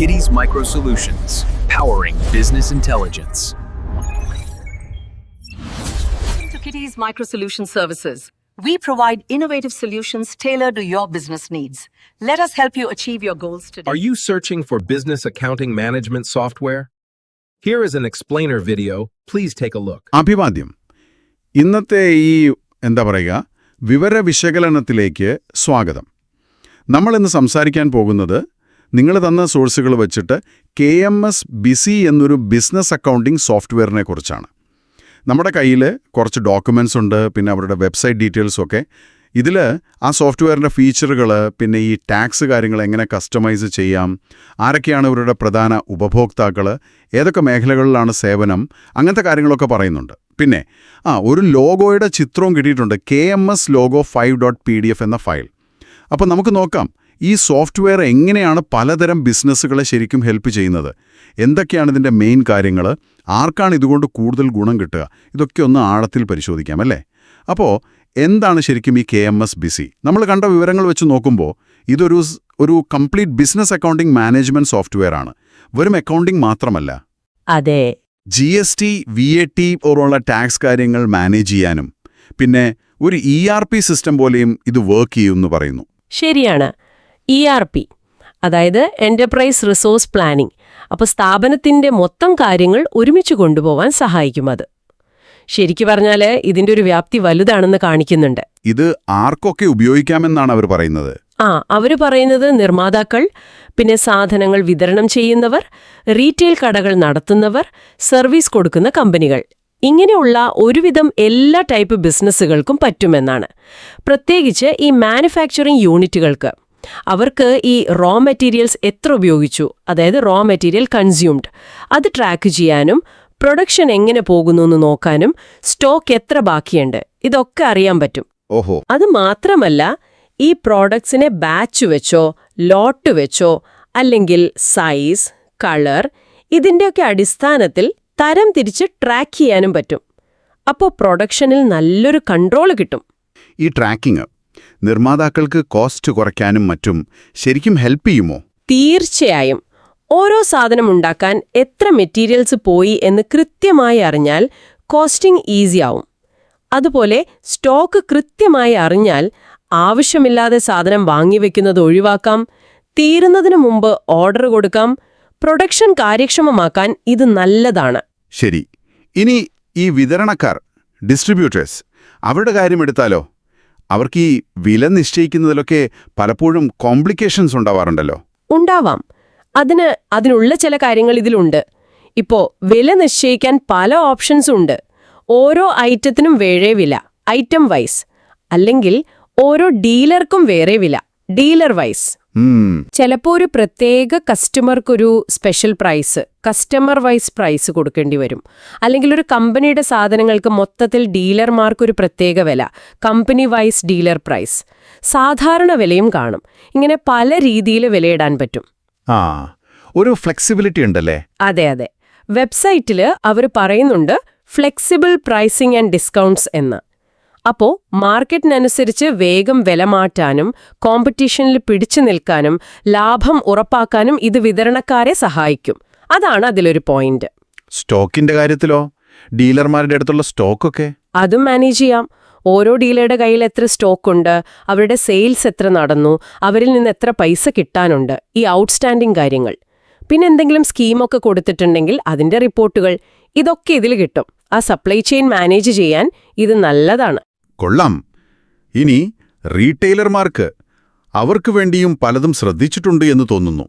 Kitty's Micro Solutions, powering business intelligence. Welcome to Kitty's Micro Solution Services. We provide innovative solutions tailored to your business needs. Let us help you achieve your goals today. Are you searching for business accounting management software? Here is an explainer video. Please take a look. അഭിവാദ്യം ഇന്നത്തെ ഈ എന്താ പറയുക വിവര വിശകലനത്തിലേക്ക് സ്വാഗതം നമ്മൾ ഇന്ന് സംസാരിക്കാൻ പോകുന്നത് നിങ്ങൾ തന്ന സോഴ്സുകൾ വെച്ചിട്ട് കെ എം എസ് ബിസി എന്നൊരു ബിസിനസ് അക്കൗണ്ടിംഗ് സോഫ്റ്റ്വെയറിനെ കുറിച്ചാണ്. നമ്മുടെ കയ്യിൽ കുറച്ച് ഡോക്യുമെന്റ്സ് ഉണ്ട് പിന്നെ അവരുടെ വെബ്സൈറ്റ് ഡീറ്റെയിൽസും ഒക്കെ. ഇതിൽ ആ സോഫ്റ്റ്വെയറിന്റെ ഫീച്ചറുകൾ പിന്നെ ഈ ടാക്സ് കാര്യങ്ങൾ എങ്ങനെ കസ്റ്റമൈസ് ചെയ്യാം ആരൊക്കെയാണ് ഇവരുടെ പ്രധാന ഉപഭോക്താക്കൾ ഏതൊക്കെ മേഖലകളിലാണ് സേവനം അങ്ങനത്തെ കാര്യങ്ങളൊക്കെ പറയുന്നുണ്ട്. പിന്നെ ആ ഒരു ലോഗോയുടെ ചിത്രവും കിട്ടിയിട്ടുണ്ട് K M S logo five dot P D F എന്ന ഫയൽ. അപ്പോൾ നമുക്ക് നോക്കാം ഈ സോഫ്റ്റ്വെയർ എങ്ങനെയാണ് പലതരം ബിസിനസ്സുകളെ ശരിക്കും ഹെൽപ്പ് ചെയ്യുന്നത്? എന്തൊക്കെയാണ് ഇതിന്റെ മെയിൻ കാര്യങ്ങൾ ആർക്കാണ് ഇതുകൊണ്ട് കൂടുതൽ ഗുണം കിട്ടുക? ഇതൊക്കെ ഒന്ന് ആഴത്തിൽ പരിശോധിക്കാം അല്ലേ? അപ്പോൾ എന്താണ് ശരിക്കും ഈ കെ എം എസ് ബിസി? നമ്മൾ കണ്ട വിവരങ്ങൾ വെച്ച് നോക്കുമ്പോൾ ഇതൊരു ഒരു complete business accounting management software ആണ്. വെറും അക്കൗണ്ടിംഗ് മാത്രമല്ല. അതെ. G S T V A T പോലുള്ള ടാക്സ് കാര്യങ്ങൾ മാനേജ് ചെയ്യാനും പിന്നെ ഒരു ഇ ആർ പി സിസ്റ്റം പോലെയും ഇത് വർക്ക് ചെയ്യുമെന്ന് പറയുന്നു. ശരിയാണ്. ഇ ആർ പി അതായത് എന്റർപ്രൈസ് റിസോഴ്സ് പ്ലാനിംഗ് അപ്പോൾ സ്ഥാപനത്തിന്റെ മൊത്തം കാര്യങ്ങൾ ഒരുമിച്ച് കൊണ്ടുപോവാൻ സഹായിക്കും അത്. ശരിക്കു പറഞ്ഞാൽ ഇതിന്റെ ഒരു വ്യാപ്തി വലുതാണെന്ന് കാണിക്കുന്നുണ്ട്. ഇത് ആർക്കൊക്കെ ഉപയോഗിക്കാമെന്നാണ് അവർ പറയുന്നത്? ആ അവർ പറയുന്നത് നിർമ്മാതാക്കൾ പിന്നെ സാധനങ്ങൾ വിതരണം ചെയ്യുന്നവർ റീറ്റെയിൽ കടകൾ നടത്തുന്നവർ സർവീസ് കൊടുക്കുന്ന കമ്പനികൾ. ഇങ്ങനെയുള്ള ഒരുവിധം എല്ലാ ടൈപ്പ് ബിസിനസ്സുകൾക്കും പറ്റുമെന്നാണ്. പ്രത്യേകിച്ച് ഈ മാനുഫാക്ചറിംഗ് യൂണിറ്റുകൾക്ക്. അവർക്ക് ഈ റോ മെറ്റീരിയൽസ് എത്ര ഉപയോഗിച്ചു? അതായത് റോ മെറ്റീരിയൽ കൺസ്യൂംഡ് അത് ട്രാക്ക് ചെയ്യാനും പ്രൊഡക്ഷൻ എങ്ങനെ പോകുന്നു എന്ന് നോക്കാനും സ്റ്റോക്ക് എത്ര ബാക്കിയുണ്ട്? ഇതൊക്കെ അറിയാൻ പറ്റും. ഓഹോ. അത് മാത്രമല്ല ഈ പ്രോഡക്ട്സിനെ ബാച്ച് വെച്ചോ ലോട്ട് വെച്ചോ അല്ലെങ്കിൽ സൈസ് കളർ ഇതിന്റെയൊക്കെ അടിസ്ഥാനത്തിൽ തരം തിരിച്ച് ട്രാക്ക് ചെയ്യാനും പറ്റും. അപ്പോൾ പ്രൊഡക്ഷനിൽ നല്ലൊരു കൺട്രോൾ കിട്ടും. ഈ ട്രാക്കിംഗ് നിർമ്മാതാക്കൾക്ക് കോസ്റ്റ് കുറയ്ക്കാനും മറ്റും ശരിക്കും ഹെൽപ്പ് ചെയ്യുമോ? തീർച്ചയായും. ഓരോ സാധനം ഉണ്ടാക്കാൻ എത്ര മെറ്റീരിയൽസ് പോയി എന്ന് കൃത്യമായി അറിഞ്ഞാൽ കോസ്റ്റിംഗ് ഈസിയാവും അതുപോലെ സ്റ്റോക്ക് കൃത്യമായി അറിഞ്ഞാൽ ആവശ്യമില്ലാതെ സാധനം വാങ്ങിവെക്കുന്നത് ഒഴിവാക്കാം തീരുന്നതിന് മുമ്പ് ഓർഡർ കൊടുക്കാം പ്രൊഡക്ഷൻ കാര്യക്ഷമമാക്കാൻ ഇത് നല്ലതാണ്. ശരി. ഇനി ഈ വിതരണക്കാർ ഡിസ്ട്രിബ്യൂട്ടേഴ്സ് അവരുടെ കാര്യം എടുത്താലോ? അവർക്ക് ഈ വില നിശ്ചയിക്കുന്നതിലൊക്കെ പലപ്പോഴും കോംപ്ലിക്കേഷൻസ് ഉണ്ടാവാറുണ്ടല്ലോ. ഉണ്ടാവാം. അതിന് അതിനുള്ള ചില കാര്യങ്ങൾ ഇതിലുണ്ട്. ഇപ്പോ വില നിശ്ചയിക്കാൻ പല ഓപ്ഷൻസ് ഉണ്ട്. ഓരോ ഐറ്റത്തിനും വേറെ വില ഐറ്റം വൈസ് അല്ലെങ്കിൽ ഓരോ ഡീലർക്കും വേറെ വില. Dealer wise. ചിലപ്പോ ചിലപ്പോൾ ഒരു പ്രത്യേക കസ്റ്റമർക്കൊരു special price customer wise price കൊടുക്കേണ്ടി വരും. അല്ലെങ്കിൽ ഒരു കമ്പനിയുടെ സാധനങ്ങൾക്ക് മൊത്തത്തിൽ ഡീലർമാർക്കൊരു പ്രത്യേക വില കമ്പനി വൈസ് ഡീലർ പ്രൈസ്. സാധാരണ വിലയും കാണും. ഇങ്ങനെ പല രീതിയിൽ വിലയിടാൻ പറ്റും. ആ ഒരു ഫ്ലെക്സിബിലിറ്റി ഉണ്ടല്ലേ? അതെ അതെ. വെബ്സൈറ്റിൽ അവർ പറയുന്നുണ്ട് ഫ്ലെക്സിബിൾ പ്രൈസിംഗ് ആൻഡ് ഡിസ്കൗണ്ട്സ് എന്ന്. അപ്പോ മാർക്കറ്റിനനുസരിച്ച് വേഗം വില മാറ്റാനും കോമ്പറ്റീഷനിൽ പിടിച്ചു നിൽക്കാനും ലാഭം ഉറപ്പാക്കാനും ഇത് വിതരണക്കാരെ സഹായിക്കും. അതാണ് അതിലൊരു പോയിന്റ്. സ്റ്റോക്കിന്റെ കാര്യത്തിലോ? ഡീലർമാരുടെ അടുത്തുള്ള സ്റ്റോക്കൊക്കെ? അതും മാനേജ് ചെയ്യാം. ഓരോ ഡീലറുടെ കയ്യിൽ എത്ര സ്റ്റോക്കുണ്ട് അവരുടെ സെയിൽസ് എത്ര നടന്നു അവരിൽ നിന്ന് എത്ര പൈസ കിട്ടാനുണ്ട് ഈ ഔട്ട്സ്റ്റാൻഡിംഗ് കാര്യങ്ങൾ. പിന്നെ എന്തെങ്കിലും സ്കീമൊക്കെ കൊടുത്തിട്ടുണ്ടെങ്കിൽ അതിന്റെ റിപ്പോർട്ടുകൾ. ഇതൊക്കെ ഇതിൽ കിട്ടും. ആ സപ്ലൈ ചെയിൻ മാനേജ് ചെയ്യാൻ ഇത് നല്ലതാണ്. കൊള്ളാം. ഇനി റീറ്റെയിലർമാർക്ക് അവർക്ക് വേണ്ടിയും പലതും ശ്രദ്ധിച്ചിട്ടുണ്ട് എന്ന് തോന്നുന്നു.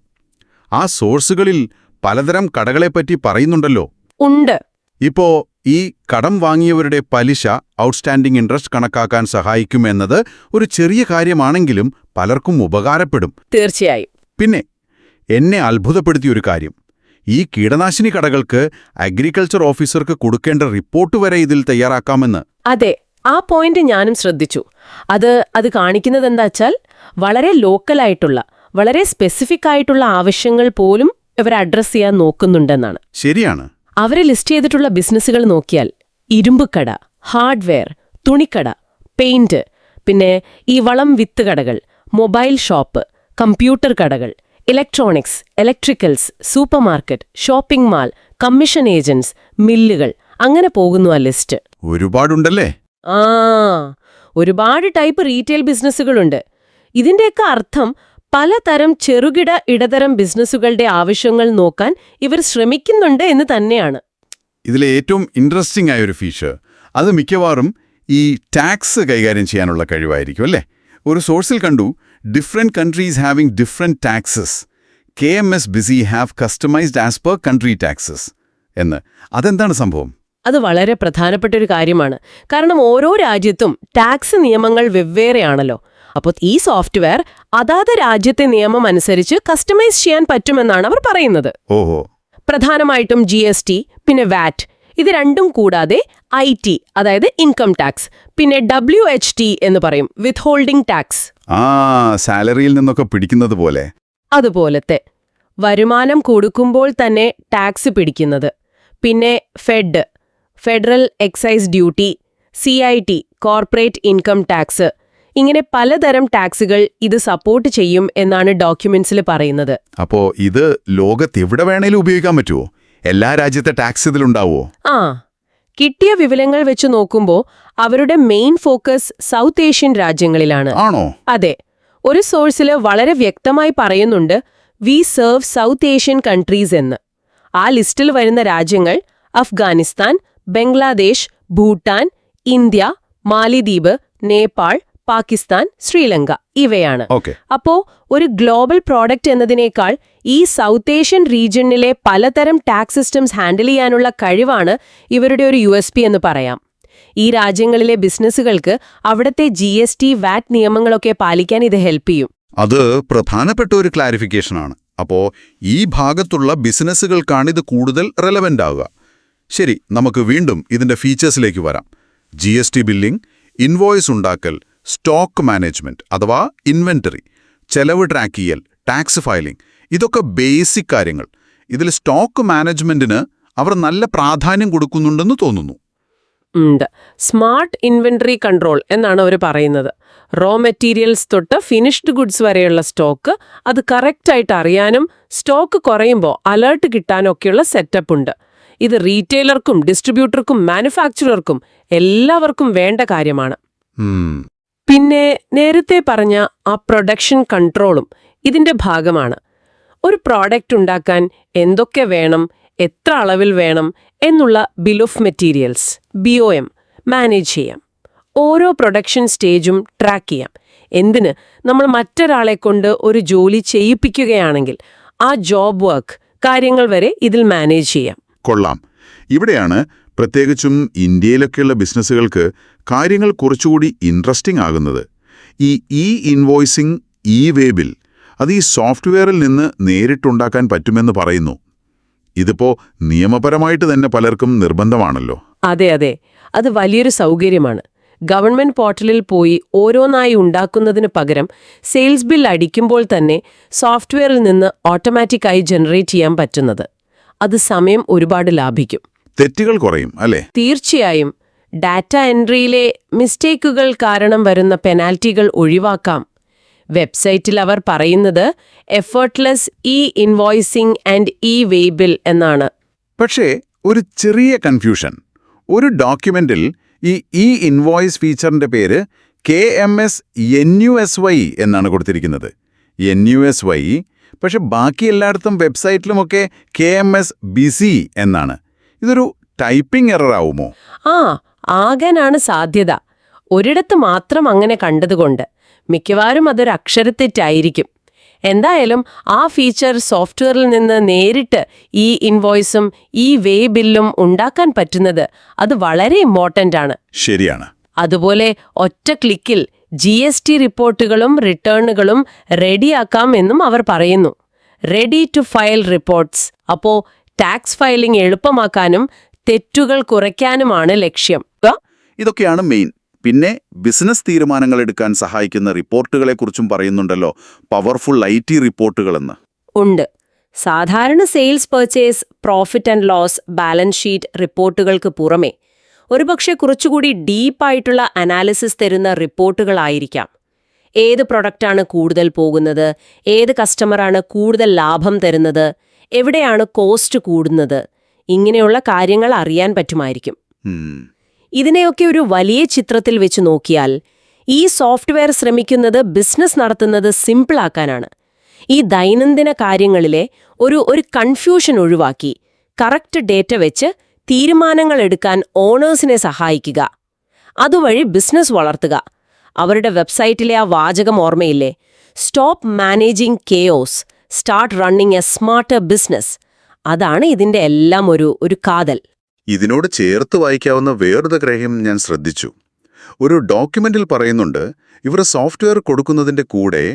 ആ സോഴ്സുകളിൽ പലതരം കടകളെപ്പറ്റി പറയുന്നുണ്ടല്ലോ. ഉണ്ട്. ഇപ്പോ ഈ കടം വാങ്ങിയവരുടെ പലിശ ഔട്ട്സ്റ്റാൻഡിംഗ് ഇൻട്രസ്റ്റ് കണക്കാക്കാൻ സഹായിക്കുമെന്നത് ഒരു ചെറിയ കാര്യമാണെങ്കിലും പലർക്കും ഉപകാരപ്പെടും. തീർച്ചയായും. പിന്നെ എന്നെ അത്ഭുതപ്പെടുത്തിയൊരു കാര്യം. ഈ കീടനാശിനി കടകൾക്ക് അഗ്രികൾച്ചർ ഓഫീസർക്ക് കൊടുക്കേണ്ട റിപ്പോർട്ട് വരെ ഇതിൽ തയ്യാറാക്കാമെന്ന്. അതെ. ആ പോയിന്റ് ഞാനും ശ്രദ്ധിച്ചു. അത് അത് കാണിക്കുന്നത് എന്താ വെച്ചാൽ വളരെ ലോക്കലായിട്ടുള്ള വളരെ സ്പെസിഫിക് ആയിട്ടുള്ള ആവശ്യങ്ങൾ പോലും ഇവർ അഡ്രസ് ചെയ്യാൻ നോക്കുന്നുണ്ടെന്നാണ്. ശരിയാണ്. അവരെ ലിസ്റ്റ് ചെയ്തിട്ടുള്ള ബിസിനസ്സുകൾ നോക്കിയാൽ ഇരുമ്പുകട ഹാർഡ്വെയർ തുണിക്കട പെയിന്റ് പിന്നെ ഈ വളം വിത്ത് കടകൾ മൊബൈൽ ഷോപ്പ് കമ്പ്യൂട്ടർ കടകൾ electronics electricals super market shopping mall commission agents മില്ലുകൾ അങ്ങനെ പോകുന്നു ആ ലിസ്റ്റ് ഒരുപാടുണ്ടല്ലേ? ആ ഒരുപാട് ടൈപ്പ് റീറ്റെയിൽ ബിസിനസ്സുകളുണ്ട്. ഇതിന്റെയൊക്കെ അർത്ഥം പലതരം ചെറുകിട ഇടതരം ബിസിനസ്സുകളുടെ ആവശ്യങ്ങൾ നോക്കാൻ ഇവർ ശ്രമിക്കുന്നുണ്ട് എന്ന് തന്നെയാണ്. ഇതിലെ ഏറ്റവും ഇൻട്രസ്റ്റിംഗ് ആയ ഒരു ഫീച്ചർ അത് മിക്കവാറും ഈ ടാക്സ് കൈകാര്യം ചെയ്യാനുള്ള കഴിവായിരിക്കും അല്ലേ? ഒരു സോഴ്സിൽ കണ്ടു different countries having different taxes K M S BC have customised as per country taxes എന്ന്. അതെന്താണ് സംഭവം? അത് വളരെ പ്രധാനപ്പെട്ട ഒരു കാര്യമാണ്. കാരണം ഓരോ രാജ്യത്തും ടാക്സ് നിയമങ്ങൾ വെവ്വേറെയാണല്ലോ. അപ്പോൾ ഈ സോഫ്റ്റ്വെയർ അതാത് രാജ്യത്തെ നിയമം അനുസരിച്ച് കസ്റ്റമൈസ് ചെയ്യാൻ പറ്റുമെന്നാണ് അവർ പറയുന്നത്. ഓഹോ. പ്രധാനമായിട്ടും ജി എസ് ടി പിന്നെ വാറ്റ് ഇത് രണ്ടും കൂടാതെ ഐ ടി അതായത് ഇൻകം ടാക്സ് പിന്നെ ഡബ്ല്യു എച്ച് ടി എന്ന് പറയും വിത്ത് ഹോൾഡിംഗ് ടാക്സ് ആ സാലറിയിൽ നിന്നൊക്കെ പിടിക്കുന്നത് പോലെ. അതുപോലത്തെ. വരുമാനം കൊടുക്കുമ്പോൾ തന്നെ ടാക്സ് പിടിക്കുന്നത്. പിന്നെ fed federal excise duty C I T corporate income tax. ഇങ്ങനെ പലതരം ടാക്സുകൾ ഇത് സപ്പോർട്ട് ചെയ്യും എന്നാണ് ഡോക്യുമെന്റ്സിൽ പറയുന്നത്. അപ്പോ ഇത് ലോകത്ത് എവിടെ വേണേലും ഉപയോഗിക്കാൻ പറ്റുമോ എല്ലാ രാജ്യത്തെ ടാക്സ് ഇതിലുണ്ടാവോ? ആ കിട്ടിയ വിവരങ്ങൾ വെച്ച് നോക്കുമ്പോൾ അവരുടെ മെയിൻ ഫോക്കസ് സൗത്ത് ഏഷ്യൻ രാജ്യങ്ങളിലാണ്. ആണോ? അതെ ഒരു സോഴ്സിൽ വളരെ വ്യക്തമായി പറയുന്നുണ്ട് we serve South Asian countries എന്ന്. ആ ലിസ്റ്റിൽ വരുന്ന രാജ്യങ്ങൾ അഫ്ഗാനിസ്ഥാൻ ബംഗ്ലാദേശ് ഭൂട്ടാൻ ഇന്ത്യ മാലിദ്വീപ് നേപ്പാൾ പാകിസ്ഥാൻ ശ്രീലങ്ക ഇവയാണ്. അപ്പോ ഒരു ഗ്ലോബൽ പ്രോഡക്റ്റ് എന്നതിനേക്കാൾ ഈ സൗത്ത് ഏഷ്യൻ റീജിയണിലെ പലതരം ടാക്സ് സിസ്റ്റംസ് ഹാൻഡിൽ ചെയ്യാനുള്ള കഴിവാണ് ഇവരുടെ ഒരു യു എന്ന് പറയാം. ഈ രാജ്യങ്ങളിലെ ബിസിനസ്സുകൾക്ക് അവിടത്തെ ജി എസ് ടി വാറ്റ് നിയമങ്ങളൊക്കെ പാലിക്കാൻ ഇത് ഹെൽപ്പ് ചെയ്യും. അത് പ്രധാനപ്പെട്ട ഒരു ക്ലാരിഫിക്കേഷനാണ്. അപ്പോ ഈ ഭാഗത്തുള്ള ബിസിനസ്സുകൾക്കാണ് ഇത് കൂടുതൽ റെലവെന്റ് ആവുക. ശരി നമുക്ക് വീണ്ടും ഇതിന്റെ ഫീച്ചേഴ്സിലേക്ക് വരാം. G S T billing invoice ഉണ്ടാക്കൽ സ്റ്റോക്ക് മാനേജ്മെന്റ് അഥവാ ഇൻവെന്ററി ചെലവ് ട്രാക്ക് ചെയ്യൽ ടാക്സ് ഫയലിംഗ് ഇതൊക്കെ ബേസിക് കാര്യങ്ങൾ. ഇതിൽ സ്റ്റോക്ക് മാനേജ്മെന്റിന് അവർ നല്ല പ്രാധാന്യം കൊടുക്കുന്നുണ്ടെന്ന് തോന്നുന്നു. സ്മാർട്ട് ഇൻവെന്ററി കൺട്രോൾ എന്നാണ് അവർ പറയുന്നത്. റോ മെറ്റീരിയൽസ് തൊട്ട് ഫിനിഷ്ഡ് ഗുഡ്സ് വരെയുള്ള സ്റ്റോക്ക് അത് കറക്റ്റായിട്ട് അറിയാനും സ്റ്റോക്ക് കുറയുമ്പോൾ അലേർട്ട് കിട്ടാനൊക്കെയുള്ള സെറ്റപ്പ് ഉണ്ട്. ഇത് റീറ്റെയിലർക്കും ഡിസ്ട്രിബ്യൂട്ടർക്കും മാനുഫാക്ചറർക്കും എല്ലാവർക്കും വേണ്ട കാര്യമാണ്. പിന്നെ നേരത്തെ പറഞ്ഞ ആ പ്രൊഡക്ഷൻ കൺട്രോളും ഇതിന്റെ ഭാഗമാണ്. ഒരു പ്രോഡക്റ്റ് ഉണ്ടാക്കാൻ എന്തൊക്കെ വേണം എത്ര അളവിൽ വേണം എന്നുള്ള bill of materials B O M manage ചെയ്യാം. ഓരോ പ്രൊഡക്ഷൻ സ്റ്റേജും ട്രാക്ക് ചെയ്യാം. എന്തിന്? നമ്മൾ മറ്റൊരാളെ കൊണ്ട് ഒരു ജോലി ചെയ്യിപ്പിക്കുകയാണെങ്കിൽ ആ ജോബ് വർക്ക് കാര്യങ്ങൾ വരെ ഇതിൽ മാനേജ് ചെയ്യാം. കൊള്ളാം. ഇവിടെയാണ് പ്രത്യേകിച്ചും ഇന്ത്യയിലൊക്കെയുള്ള ബിസിനസ്സുകൾക്ക് കാര്യങ്ങൾ കുറച്ചുകൂടി ഇൻട്രസ്റ്റിംഗ് ആകുന്നത്. ഈ ഇ ഇൻവോയ്സിംഗ് ഇ വേബിൽ അത് ഈ സോഫ്റ്റ്വെയറിൽ നിന്ന് നേരിട്ടുണ്ടാക്കാൻ പറ്റുമെന്ന് പറയുന്നു. ഇതിപ്പോ നിയമപരമായിട്ട് തന്നെ പലർക്കും നിർബന്ധമാണല്ലോ. അതെ അതെ. അത് വലിയൊരു സൗകര്യമാണ്. ഗവൺമെന്റ് പോർട്ടലിൽ പോയി ഓരോന്നായി ഉണ്ടാക്കുന്നതിന് പകരം സെയിൽസ് ബിൽ അടിക്കുമ്പോൾ തന്നെ സോഫ്റ്റ്വെയറിൽ നിന്ന് ഓട്ടോമാറ്റിക്കായി ജനറേറ്റ് ചെയ്യാൻ പറ്റുന്നത്. അത് സമയം ഒരുപാട് ലാഭിക്കും. തെറ്റുകൾ കുറയും അല്ലേ? തീർച്ചയായും. ഡാറ്റ എൻട്രിയിലെ മിസ്റ്റേക്കുകൾ കാരണം വരുന്ന പെനാൽറ്റികൾ ഒഴിവാക്കാം. വെബ്സൈറ്റിൽ അവർ പറയുന്നത് effortless e invoicing and e way bill എന്നാണ്. പക്ഷേ ഒരു ചെറിയ കൺഫ്യൂഷൻ. ഒരു ഡോക്യുമെന്റിൽ ഈ ഇ ഇൻവോയ്സ് ഫീച്ചറിന്റെ പേര് K M S N U S Y എന്നാണ് കൊടുത്തിരിക്കുന്നത്. എൻ യു എസ് വൈ പക്ഷെ ബാക്കി എല്ലായിടത്തും വെബ്സൈറ്റിലുമൊക്കെ കെ എം എസ് ബിസി എന്നാണ്. ഇതൊരു ടൈപ്പിംഗ് എറർ ആവുമോ ആ ആകാനാണ് സാധ്യത. ഒരിടത്ത് മാത്രം അങ്ങനെ കണ്ടതുകൊണ്ട് മിക്കവാറും അതൊരു അക്ഷരത്തെറ്റായിരിക്കും. എന്തായാലും ആ ഫീച്ചർ സോഫ്റ്റ്വെയറിൽ നിന്ന് നേരിട്ട് ഈ ഇൻവോയ്സും ഈ വേ ബില്ലും ഉണ്ടാക്കാൻ പറ്റുന്നത് അത് വളരെ ഇമ്പോർട്ടന്റ് ആണ് ശരിയാണ്. അതുപോലെ ഒറ്റ ക്ലിക്കിൽ ജി എസ് ടി റിപ്പോർട്ടുകളും റിട്ടേണുകളും റെഡിയാക്കാം എന്നും അവർ പറയുന്നു. റെഡി ടു ഫയൽ റിപ്പോർട്ട്സ് അപ്പോ ടാക്സ് ഫയലിംഗ് എളുപ്പമാക്കാനും തെറ്റുകൾ കുറയ്ക്കാനുമാണ് ലക്ഷ്യം. ഇതൊക്കെയാണ് മെയിൻ പിന്നെ ബിസിനസ് തീരുമാനങ്ങൾ എടുക്കാൻ സഹായിക്കുന്ന റിപ്പോർട്ടുകളെക്കുറിച്ചും പറയുന്നുണ്ടല്ലോ. പവർഫുൾ ഐ ടി റിപ്പോർട്ടുകളെന്ന്. ഉണ്ട്. സാധാരണ sales purchase profit and loss balance sheet റിപ്പോർട്ടുകൾക്ക് പുറമെ ഒരുപക്ഷെ കുറച്ചുകൂടി ഡീപ്പായിട്ടുള്ള അനാലിസിസ് തരുന്ന റിപ്പോർട്ടുകളായിരിക്കാം. ഏത് പ്രൊഡക്റ്റാണ് കൂടുതൽ പോകുന്നത്? ഏത് കസ്റ്റമറാണ് കൂടുതൽ ലാഭം തരുന്നത്? എവിടെയാണ് കോസ്റ്റ് കൂടുന്നത്? ഇങ്ങനെയുള്ള കാര്യങ്ങൾ അറിയാൻ പറ്റുമായിരിക്കും. ഇതിനെയൊക്കെ ഒരു വലിയ ചിത്രത്തിൽ വെച്ച് നോക്കിയാൽ ഈ സോഫ്റ്റ്വെയർ ശ്രമിക്കുന്നത് ബിസിനസ് നടത്തുന്നത് സിമ്പിളാക്കാനാണ് ഈ ദൈനംദിന കാര്യങ്ങളിലെ ഒരു ഒരു കൺഫ്യൂഷൻ ഒഴിവാക്കി കറക്റ്റ് ഡേറ്റ വെച്ച് തീരുമാനങ്ങൾ എടുക്കാൻ ഓണേഴ്സിനെ സഹായിക്കുക. അതുവഴി ബിസിനസ് വളർത്തുക. അവരുടെ വെബ്സൈറ്റിലെ ആ വാചകം ഓർമ്മയില്ലേ? Stop managing chaos start running a smart business അതാണ് ഇതിന്റെ എല്ലാം ഒരു ഒരു കാതൽ. ഇതിനോട് ചേർത്ത് വായിക്കാവുന്ന വേറൊരു ഗ്രഹം ഞാൻ ശ്രദ്ധിച്ചു. ഒരു ഡോക്യുമെന്റിൽ പറയുന്നുണ്ട് ഇവർ സോഫ്റ്റ്വെയർ കൊടുക്കുന്നതിന്റെ കൂടെ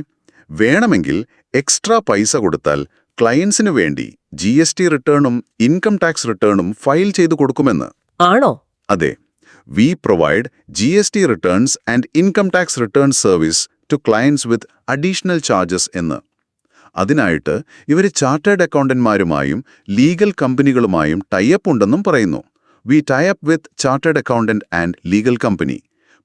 വേണമെങ്കിൽ എക്സ്ട്രാ പൈസ കൊടുത്താൽ ക്ലയൻസിനു വേണ്ടി ജി എസ് ടി റിട്ടേണും ഇൻകം ടാക്സ് റിട്ടേണും ഫയൽ ചെയ്തു കൊടുക്കുമെന്ന്. ആണോ? അതെ. We provide G S T returns and income tax return service to clients with additional charges എന്ന്. അതിനായിട്ട് ഇവർ ചാർട്ടേഡ് അക്കൗണ്ടന്റ്മാരുമായും ലീഗൽ കമ്പനികളുമായും ടൈപ്പ് ഉണ്ടെന്നും പറയുന്നു. We tie up with chartered accountant and legal company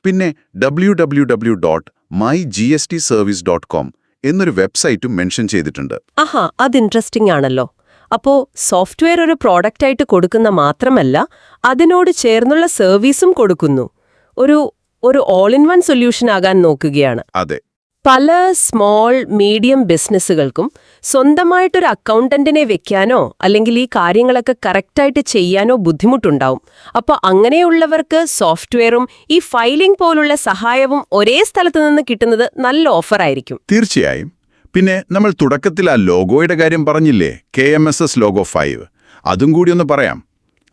പിന്നെ W W W dot my G S T service dot com എന്നൊരു വെബ്സൈറ്റും മെൻഷൻ ചെയ്തിട്ടുണ്ട്. ആഹാ അത് ഇൻട്രസ്റ്റിംഗ് ആണല്ലോ. അപ്പോ സോഫ്റ്റ്വെയർ ഒരു പ്രോഡക്റ്റ് ആയിട്ട് കൊടുക്കുന്ന മാത്രമല്ല അതിനോട് ചേർന്നുള്ള സർവീസും കൊടുക്കുന്നു. ഒരു ഒരു ഓൾ ഇൻ വൺ സൊല്യൂഷൻ ആകാൻ നോക്കുകയാണ്. അതെ. പല സ്മോൾ മീഡിയം ബിസിനസ്സുകൾക്കും സ്വന്തമായിട്ടൊരു അക്കൗണ്ടന്റിനെ വെക്കാനോ അല്ലെങ്കിൽ ഈ കാര്യങ്ങളൊക്കെ കറക്റ്റായിട്ട് ചെയ്യാനോ ബുദ്ധിമുട്ടുണ്ടാവും. അപ്പോൾ അങ്ങനെയുള്ളവർക്ക് സോഫ്റ്റ്വെയറും ഈ ഫയലിംഗ് പോലുള്ള സഹായവും ഒരേ സ്ഥലത്തു നിന്ന് കിട്ടുന്നത് നല്ല ഓഫറായിരിക്കും തീർച്ചയായും. പിന്നെ നമ്മൾ തുടക്കത്തിൽ ആ ലോഗോയുടെ കാര്യം പറഞ്ഞില്ലേ? K M S S logo five അതും കൂടി ഒന്ന് പറയാം.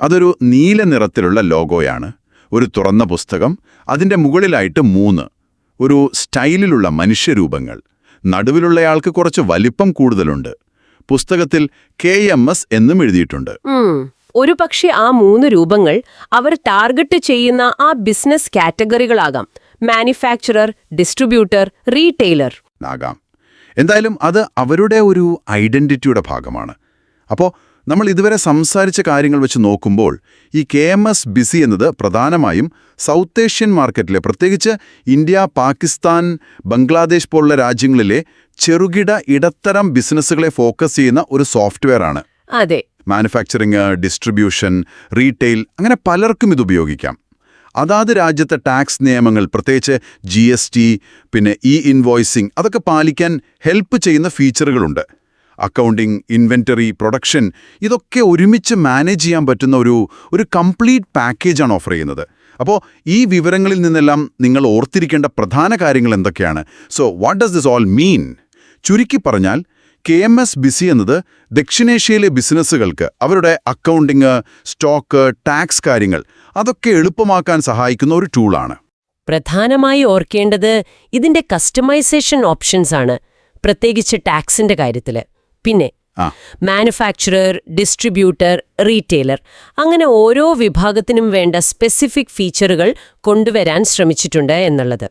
അതൊരു നീല നിറത്തിലുള്ള ലോഗോയാണ്. ഒരു തുറന്ന പുസ്തകം. അതിന്റെ മുകളിലായിട്ട് മൂന്ന്. ഒരു സ്റ്റൈലിലുള്ള മനുഷ്യരൂപങ്ങൾ. നടുവിലുള്ളയാൾക്ക് കുറച്ച് വലിപ്പം കൂടുതലുണ്ട്. പുസ്തകത്തിൽ കെ എം എസ് എന്നും എഴുതിയിട്ടുണ്ട്. ഒരു പക്ഷേ ആ മൂന്ന് രൂപങ്ങൾ അവർ ടാർഗറ്റ് ചെയ്യുന്ന ആ ബിസിനസ് കാറ്റഗറികളാകാം. Manufacturer distributor retailer. ആകാം എന്തായാലും അത് അവരുടെ ഒരു ഐഡന്റിറ്റിയുടെ ഭാഗമാണ്. അപ്പോൾ നമ്മൾ ഇതുവരെ സംസാരിച്ച കാര്യങ്ങൾ വെച്ച് നോക്കുമ്പോൾ ഈ കെ എം എസ് ബിസി എന്നത് പ്രധാനമായും സൗത്ത് ഏഷ്യൻ മാർക്കറ്റിലെ പ്രത്യേകിച്ച് ഇന്ത്യ പാകിസ്ഥാൻ ബംഗ്ലാദേശ് പോലുള്ള രാജ്യങ്ങളിലെ ചെറുകിട ഇടത്തരം ബിസിനസ്സുകളെ ഫോക്കസ് ചെയ്യുന്ന ഒരു സോഫ്റ്റ്വെയർ ആണ്. അതെ. മാനുഫാക്ചറിങ് ഡിസ്ട്രിബ്യൂഷൻ റീറ്റെയിൽ അങ്ങനെ പലർക്കും ഇത് ഉപയോഗിക്കാം. അതാത് രാജ്യത്തെ ടാക്സ് നിയമങ്ങൾ പ്രത്യേകിച്ച് ജി എസ് ടി പിന്നെ ഇ ഇൻവോയ്സിംഗ് അതൊക്കെ പാലിക്കാൻ ഹെൽപ്പ് ചെയ്യുന്ന ഫീച്ചറുകളുണ്ട്. അക്കൗണ്ടിംഗ് ഇൻവെന്ററി പ്രൊഡക്ഷൻ ഇതൊക്കെ ഒരുമിച്ച് മാനേജ് ചെയ്യാൻ പറ്റുന്ന ഒരു ഒരു കംപ്ലീറ്റ് പാക്കേജാണ് ഓഫർ ചെയ്യുന്നത്. അപ്പോൾ ഈ വിവരങ്ങളിൽ നിന്നെല്ലാം നിങ്ങൾ ഓർത്തിരിക്കേണ്ട പ്രധാന കാര്യങ്ങൾ എന്തൊക്കെയാണ്? So what does this all mean ചുരുക്കി പറഞ്ഞാൽ കെ എം എസ് ബിസി എന്നത് ദക്ഷിണേഷ്യയിലെ ബിസിനസ്സുകൾക്ക് അവരുടെ അക്കൗണ്ടിങ് സ്റ്റോക്ക് ടാക്സ് കാര്യങ്ങൾ അതൊക്കെ എളുപ്പമാക്കാൻ സഹായിക്കുന്ന ഒരു ടൂളാണ്. പ്രധാനമായി ഓർക്കേണ്ടത് ഇതിന്റെ കസ്റ്റമൈസേഷൻ ഓപ്ഷൻസ് ആണ് പ്രത്യേകിച്ച് ടാക്സിന്റെ കാര്യത്തിൽ പിന്നെ. മാനുഫാക്ചറർ ഡിസ്ട്രിബ്യൂട്ടർ റീറ്റെയിലർ അങ്ങനെ ഓരോ വിഭാഗത്തിനും വേണ്ട സ്പെസിഫിക് ഫീച്ചറുകൾ കൊണ്ടുവരാൻ ശ്രമിച്ചിട്ടുണ്ട് എന്നുള്ളത്.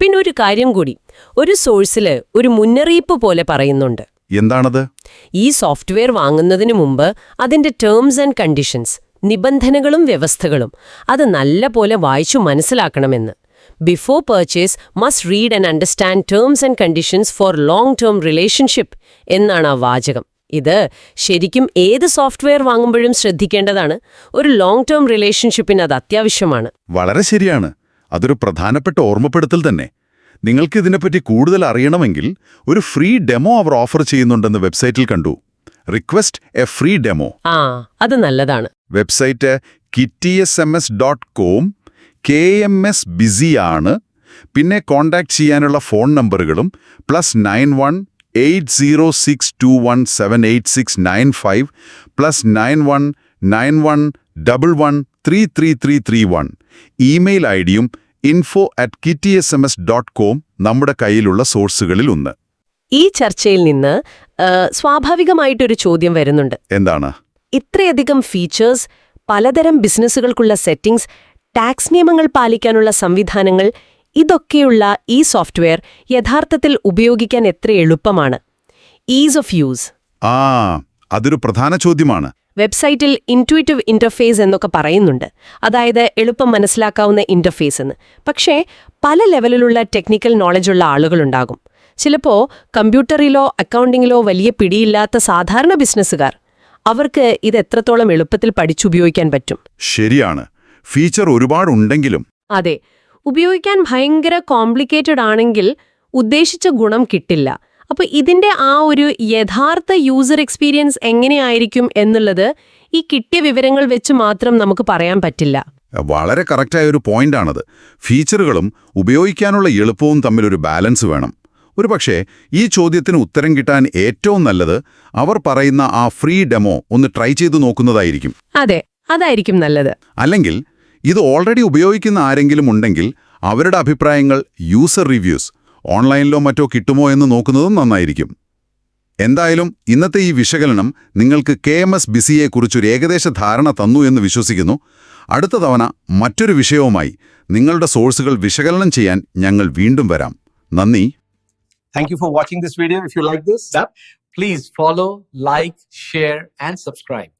പിന്നെ ഒരു കാര്യം കൂടി ഒരു സോഴ്സിൽ ഒരു മുന്നറിയിപ്പ് പോലെ പറയുന്നുണ്ട്. എന്താണത്? ഈ സോഫ്റ്റ്വെയർ വാങ്ങുന്നതിന് മുമ്പ് അതിന്റെ ടേംസ് ആൻഡ് കണ്ടീഷൻസ് നിബന്ധനകളും വ്യവസ്ഥകളും അത് നല്ല പോലെ വായിച്ചു മനസ്സിലാക്കണമെന്ന്. Before purchase must read and understand terms and conditions for long term relationship എന്നാണ് ആ വാചകം. ഇത് ശരിക്കും ഏത് സോഫ്റ്റ്വെയർ വാങ്ങുമ്പോഴും ശ്രദ്ധിക്കേണ്ടതാണ്. ഒരു ലോങ് ടേം റിലേഷൻഷിപ്പിന് അത് അത്യാവശ്യമാണ്. വളരെ ശരിയാണ്. അതൊരു പ്രധാനപ്പെട്ട ഓർമ്മപ്പെടുത്തൽ തന്നെ. നിങ്ങൾക്ക് ഇതിനെപ്പറ്റി കൂടുതൽ അറിയണമെങ്കിൽ ഒരു ഫ്രീ ഡെമോ അവർ ഓഫർ ചെയ്യുന്നുണ്ടെന്ന് വെബ്സൈറ്റിൽ കണ്ടു. Request a free demo. ആ അത് നല്ലതാണ്. Website kitty S M S dot com K M S ബിസിയാണ് പിന്നെ കോൺടാക്ട് ചെയ്യാനുള്ള ഫോൺ നമ്പറുകളും plus nine one eight zero six two one seven eight six nine five plus nine one nine one double one three three three three one. Email I ഡിയും info at kitty S M S dot com നമ്മുടെ കയ്യിലുള്ള സോഴ്സുകളിൽ ഒന്ന് ഈ ചർച്ചയിൽ നിന്ന് സ്വാഭാവികമായിട്ടൊരു ചോദ്യം വരുന്നുണ്ട്. എന്താണ്? ഇത്രയധികം ഫീച്ചേഴ്സ് പലതരം ബിസിനസ്സുകൾക്കുള്ള സെറ്റിംഗ്സ് ടാക്സ് നിയമങ്ങൾ പാലിക്കാനുള്ള സംവിധാനങ്ങൾ ഇതൊക്കെയുള്ള ഈ സോഫ്റ്റ്വെയർ യഥാർത്ഥത്തിൽ ഉപയോഗിക്കാൻ എത്ര എളുപ്പമാണ്? ഈസ് ഓഫ് യൂസ് ആ അതൊരു പ്രധാന ചോദ്യമാണ്. വെബ്സൈറ്റിൽ ഇന്റുവേറ്റീവ് ഇന്റർഫേസ് എന്നൊക്കെ പറയുന്നുണ്ട്. അതായത് എളുപ്പം മനസ്സിലാക്കാവുന്ന ഇന്റർഫേസ് എന്ന്. പക്ഷേ പല ലെവലിലുള്ള ടെക്നിക്കൽ നോളജുള്ള ആളുകളുണ്ടാകും. ചിലപ്പോൾ കമ്പ്യൂട്ടറിലോ അക്കൗണ്ടിങ്ങിലോ വലിയ പിടിയില്ലാത്ത സാധാരണ ബിസിനസ്സുകാർ അവർക്ക് ഇത് എത്രത്തോളം എളുപ്പത്തിൽ പഠിച്ചുപയോഗിക്കാൻ പറ്റും? ശരിയാണ്. ഫീച്ചർ ഒരുപാടുണ്ടെങ്കിലും. അതെ. ഉപയോഗിക്കാൻ ഭയങ്കര കോംപ്ലിക്കേറ്റഡ് ആണെങ്കിൽ ഉദ്ദേശിച്ച ഗുണം കിട്ടില്ല. അപ്പോൾ ഇതിന്റെ ആ ഒരു യഥാർത്ഥ യൂസർ എക്സ്പീരിയൻസ് എങ്ങനെയായിരിക്കും എന്നുള്ളത് ഈ കിട്ടിയ വിവരങ്ങൾ വെച്ച് മാത്രം നമുക്ക് പറയാൻ പറ്റില്ല. വളരെ കറക്റ്റായ ഒരു പോയിന്റാണത് ഫീച്ചറുകളും ഉപയോഗിക്കാനുള്ള എളുപ്പവും തമ്മിലൊരു ബാലൻസ് വേണം. ഒരുപക്ഷേ ഈ ചോദ്യത്തിന് ഉത്തരം കിട്ടാൻ ഏറ്റവും നല്ലത് അവർ പറയുന്ന ആ ഫ്രീ ഡെമോ ഒന്ന് ട്രൈ ചെയ്തു നോക്കുന്നതായിരിക്കും. അതെ അതായിരിക്കും നല്ലത്. അല്ലെങ്കിൽ ഇത് ഓൾറെഡി ഉപയോഗിക്കുന്ന ആരെങ്കിലും ഉണ്ടെങ്കിൽ അവരുടെ അഭിപ്രായങ്ങൾ യൂസർ റിവ്യൂസ് ഓൺലൈനിലോ മറ്റോ കിട്ടുമോ എന്ന് നോക്കുന്നതും നന്നായിരിക്കും. എന്തായാലും ഇന്നത്തെ ഈ വിശകലനം നിങ്ങൾക്ക് കെ എം എസ് ബിസിയെക്കുറിച്ചൊരു ഏകദേശ ധാരണ തന്നു എന്ന് വിശ്വസിക്കുന്നു. അടുത്ത തവണ മറ്റൊരു വിഷയവുമായി നിങ്ങളുടെ സോഴ്സുകൾ വിശകലനം ചെയ്യാൻ ഞങ്ങൾ വീണ്ടും വരാം. നന്ദി. Thank you for watching this video. If you like this, please follow like, share and subscribe.